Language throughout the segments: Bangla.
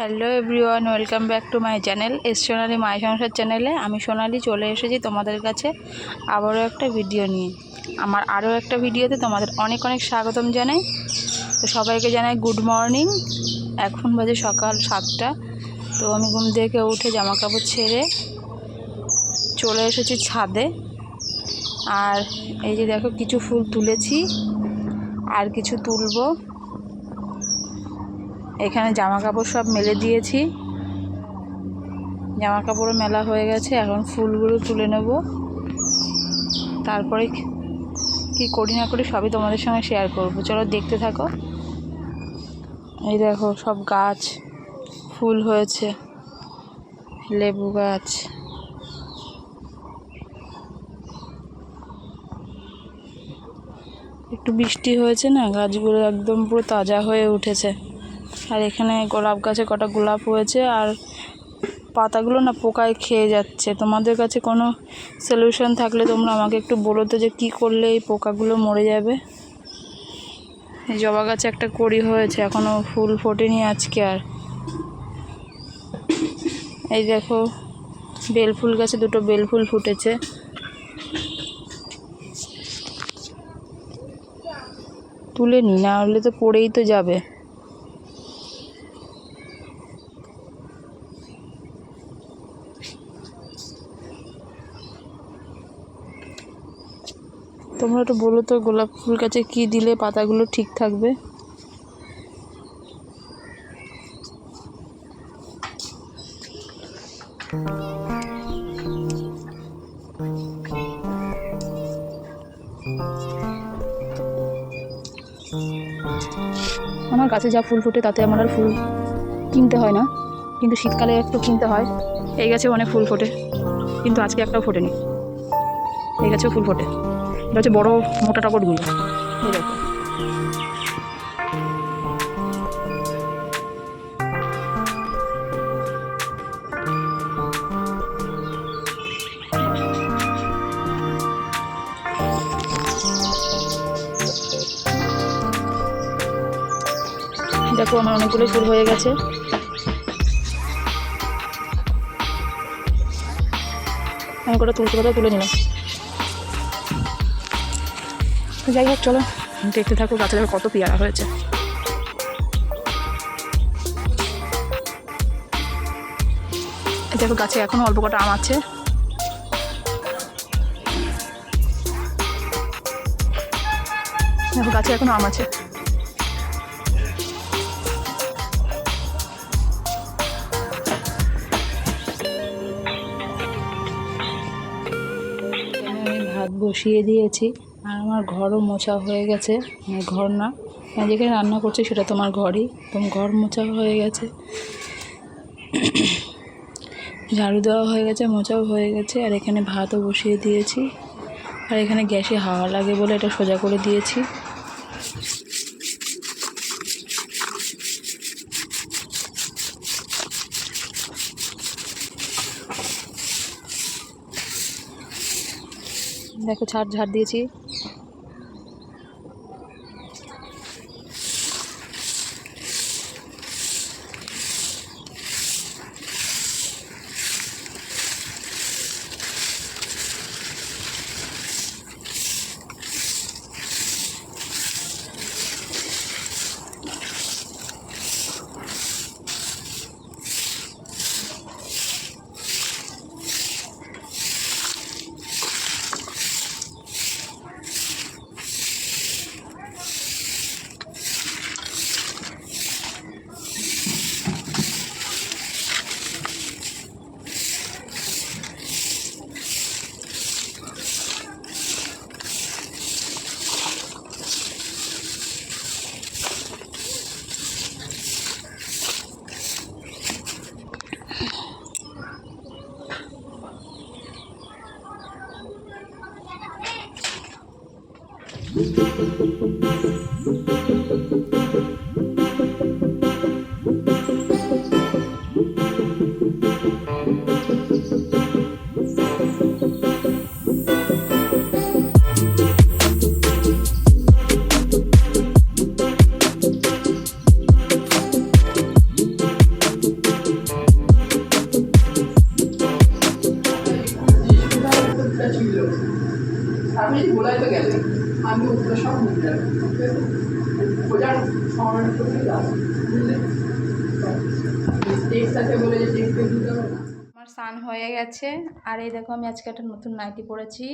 Hello everyone welcome back to my channel S Sonali my Sansar চ্যানেলে আমি সোনালি চলে এসেছি তোমাদের কাছে আবারও একটা ভিডিও নিয়ে আমার আরও একটা ভিডিওতে তোমাদের অনেক অনেক স্বাগতম জানাই তো সবাইকে জানাই গুড মর্নিং এখন বাজে সকাল সাতটা তো আমি ঘুম থেকে উঠে জামাকাপড় ছেড়ে চলে এসেছি ছাদে আর এই যে দেখো কিছু ফুল তুলেছি আর কিছু তুলবো এখানে জামা কাপড় সব মেলে দিয়েছি জামা কাপড়ও মেলা হয়ে গেছে এখন ফুলগুলো তুলে নেব তারপরে কি করি না করি সবই তোমাদের সঙ্গে শেয়ার করব চলো দেখতে থাকো এই দেখো সব গাছ ফুল হয়েছে লেবু গাছ একটু বৃষ্টি হয়েছে না গাছগুলো একদম পুরো তাজা হয়ে উঠেছে আর এখানে গোলাপ গাছে কটা গোলাপ হয়েছে আর পাতাগুলো না পোকায় খেয়ে যাচ্ছে তোমাদের কাছে কোনো সলিউশন থাকলে তোমরা আমাকে একটু বলো তো যে কী করলে এই পোকাগুলো মরে যাবে এই জবা গাছে একটা কড়ি হয়েছে এখনও ফুল ফোটেনি আজকে আর এই দেখো বেলফুল গাছে দুটো বেলফুল ফুটেছে তুলে নি না হলে তো পড়েই তো যাবে তোমরা একটু বলো তো গোলাপ ফুল গাছে কী দিলে পাতাগুলো ঠিক থাকবে আমার গাছে যা ফুল ফুটে তাতে আমার আর ফুল কিনতে হয় না কিন্তু শীতকালে একটু কিনতে হয় এই গাছে অনেক ফুল ফোটে কিন্তু আজকে একটাও ফোটেনি এই গাছেও ফুল ফোটে এটা হচ্ছে বড়ো মোটা টগরগুলো এই দেখো আমার অনেকগুলো ফুল হয়ে গেছে আমি কটা তুলতে কথা তুলে নিলাম যাই হোক চলো দেখতে থাকো গাছের কত পেয়ারা হয়েছে দেখো গাছে এখনো অল্প কটা আম আছে দেখো গাছে এখনো আম আছে ভাত বসিয়ে দিয়েছি আর আমার ঘরও মোছা হয়ে গেছে মানে ঘর না আমি মানে যেখানে রান্না করছি সেটা তোমার ঘরই তোমার ঘর মোছা হয়ে গেছে ঝাড়ু দেওয়া হয়ে গেছে মোচাও হয়ে গেছে আর এখানে ভাতও বসিয়ে দিয়েছি আর এখানে গ্যাসে হাওয়া লাগে বলে এটা সোজা করে দিয়েছি দেখো ছাড় ঝাড় দিয়েছি Thank you. আমার স্নান হয়ে গেছে আর এই দেখো আমি আজকে একটা নতুন নাইটি পরেছি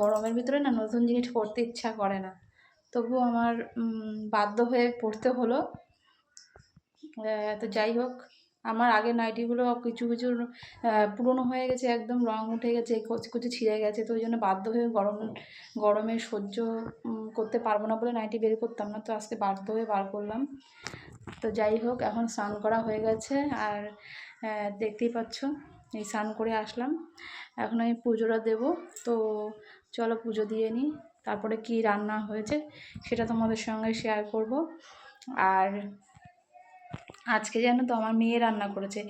গরমের ভিতরে না নতুন জিনিস পরতে ইচ্ছা করে না তবু আমার বাধ্য হয়ে পড়তে হলো তো যাই হোক আমার আগের নাইটিগুলো কিছু কিছু পুরনো হয়ে গেছে একদম রং উঠে গেছে কচি কচি ছিঁড়ে গেছে তো ওই জন্য বাধ্য হয়ে গরম গরমে সহ্য করতে পারবো না বলে নাইটি বের করতাম না তো আজকে বাধ্য হয়ে বার করলাম তো যাই হোক এখন স্নান করা হয়ে গেছে আর দেখতেই পাচ্ছ এই স্নান করে আসলাম এখন আমি পুজোটা দেব তো চলো পুজো দিয়ে নিই তারপরে কি রান্না হয়েছে সেটা তোমাদের সঙ্গে শেয়ার করব আর আজকে যেন তো আমার মেয়ে রান্না করেছে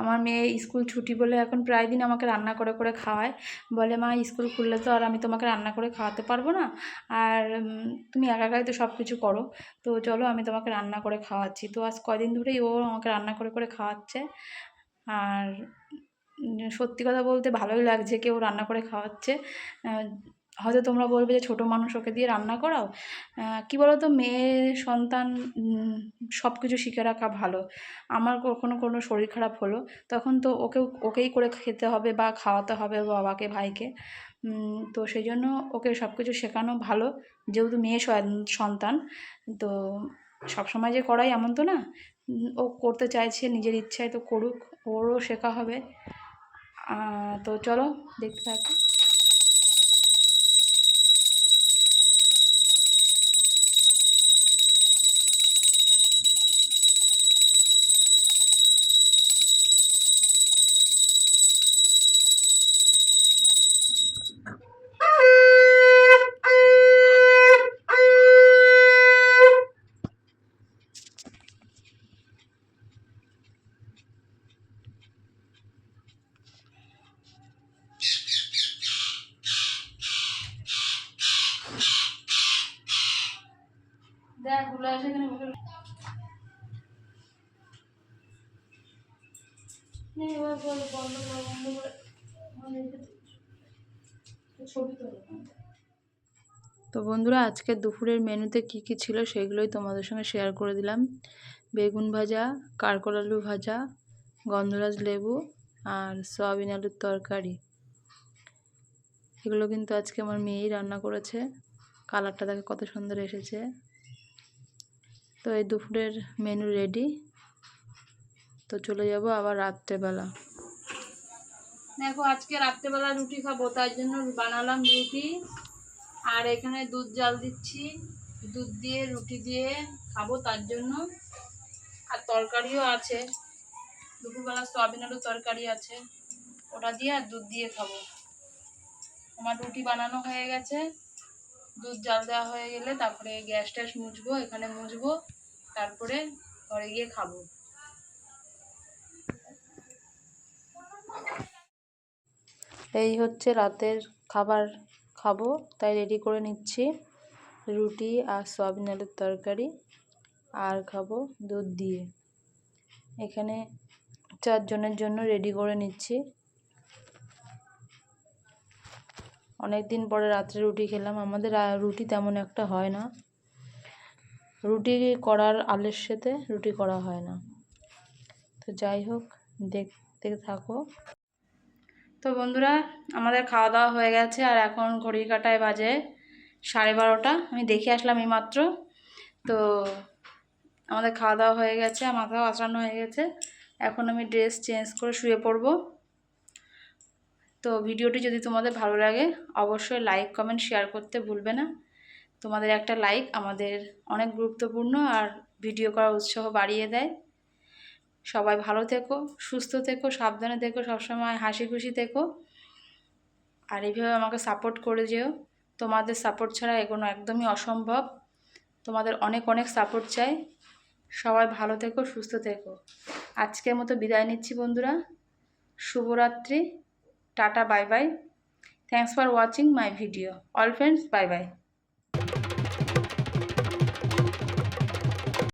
আমার মেয়ে স্কুল ছুটি বলে এখন প্রায় দিন আমাকে রান্না করে করে খাওয়ায় বলে মা স্কুল খুললে তো আর আমি তোমাকে রান্না করে খাওয়াতে পারবো না আর তুমি একা তো সব কিছু করো তো চলো আমি তোমাকে রান্না করে খাওয়াচ্ছি তো আজ কদিন ধরেই ও আমাকে রান্না করে করে খাওয়াচ্ছে আর সত্যি কথা বলতে ভালোই লাগছে কেউ রান্না করে খাওয়াচ্ছে হয়তো তোমরা বলবে যে ছোটো মানুষ ওকে দিয়ে রান্না করাও কি বলো তো মেয়ে সন্তান সব কিছু শিখে রাখা ভালো আমার কখনো কোনো শরীর খারাপ হলো তখন তো ওকে ওকেই করে খেতে হবে বা খাওয়াতে হবে বাবাকে ভাইকে তো সেই জন্য ওকে সব কিছু শেখানো ভালো যেহেতু মেয়ে সন্তান তো সবসময় যে করাই এমন তো না ও করতে চাইছে নিজের ইচ্ছায় তো করুক ওরও শেখা হবে তো চলো দেখতে থাকো তো বন্ধুরা আজকের দুপুরের মেনুতে কি কি ছিল সেগুলোই তোমাদের সঙ্গে শেয়ার করে দিলাম বেগুন ভাজা কারকল আলু ভাজা গন্ধরাজ লেবু আর সয়াবিন আলুর তরকারি এগুলো কিন্তু আজকে আমার মেয়েই রান্না করেছে কালারটা দেখে কত সুন্দর এসেছে তো এই দুপুরের মেনু রেডি তো চলে যাব আবার রাত্রেবেলা দেখো আজকে রাত্রেবেলা রুটি খাবো তার জন্য বানালাম রুটি আর এখানে দুধ জাল দিচ্ছি দুধ দিয়ে রুটি দিয়ে খাবো তার জন্য আর তরকারিও আছে দুপুরবেলা আলু তরকারি আছে ওটা দিয়ে আর দুধ দিয়ে খাবো আমার রুটি বানানো হয়ে গেছে দুধ জাল দেওয়া হয়ে গেলে তারপরে গ্যাস ট্যাস মুছবো এখানে মুছবো তারপরে ঘরে গিয়ে খাবো এই হচ্ছে রাতের খাবার খাবো তাই রেডি করে নিচ্ছি রুটি আর সয়াবিন আলুর তরকারি আর খাবো দুধ দিয়ে এখানে চারজনের জন্য রেডি করে নিচ্ছি অনেক দিন পরে রাত্রে রুটি খেলাম আমাদের রুটি তেমন একটা হয় না রুটি করার সাথে রুটি করা হয় না তো যাই হোক দেখতে থাকো তো বন্ধুরা আমাদের খাওয়া দাওয়া হয়ে গেছে আর এখন ঘড়ি কাটায় বাজে সাড়ে বারোটা আমি দেখে আসলাম এই মাত্র তো আমাদের খাওয়া দাওয়া হয়ে গেছে মাথাও আসানো হয়ে গেছে এখন আমি ড্রেস চেঞ্জ করে শুয়ে পড়বো তো ভিডিওটি যদি তোমাদের ভালো লাগে অবশ্যই লাইক কমেন্ট শেয়ার করতে ভুলবে না তোমাদের একটা লাইক আমাদের অনেক গুরুত্বপূর্ণ আর ভিডিও করার উৎসাহ বাড়িয়ে দেয় সবাই ভালো থেকো সুস্থ থেকো সাবধানে থেকো সবসময় হাসি খুশি থেকো আর এইভাবে আমাকে সাপোর্ট করে যেও তোমাদের সাপোর্ট ছাড়া এগোনো একদমই অসম্ভব তোমাদের অনেক অনেক সাপোর্ট চাই সবাই ভালো থেকো সুস্থ থেকো আজকের মতো বিদায় নিচ্ছি বন্ধুরা শুভরাত্রি Tata, bye bye. Thanks for watching my video. All friends, bye bye.